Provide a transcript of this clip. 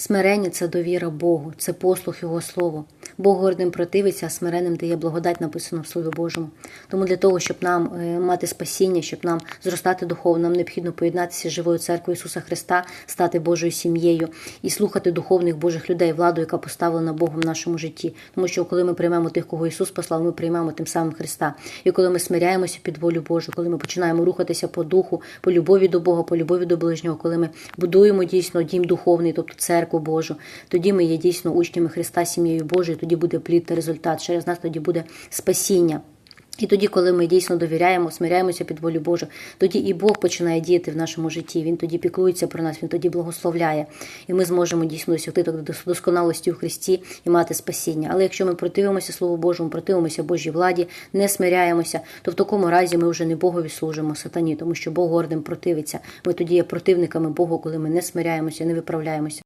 Смирення це довіра Богу, це послух Його Слову. Бог гордим противиться, а смиренним дає благодать, написано в Слові Божому. Тому для того, щоб нам е, мати спасіння, щоб нам зростати духовно, нам необхідно поєднатися з живою церквою Ісуса Христа, стати Божою сім'єю і слухати духовних Божих людей, владу, яка поставлена Богом в нашому житті. Тому що коли ми приймемо тих, кого Ісус послав, ми приймемо тим самим Христа. І коли ми смиряємося під волю Божу, коли ми починаємо рухатися по духу, по любові до Бога, по любові до ближнього, коли ми будуємо дійсно дім духовний, тобто церкву Божу, тоді ми є дійсно учнями Христа, сім'єю Божою, тоді буде плід та результат. Через нас тоді буде спасіння. І тоді, коли ми дійсно довіряємо, смиряємося під волю Божу, тоді і Бог починає діяти в нашому житті. Він тоді піклується про нас, він тоді благословляє, і ми зможемо дійсно досягти до досконалості у Христі і мати спасіння. Але якщо ми противимося Слову Божому, противимося Божій владі, не смиряємося, то в такому разі ми вже не Богові служимо сатані, тому що Бог гордим противиться. Ми тоді є противниками Богу, коли ми не смиряємося, не виправляємося.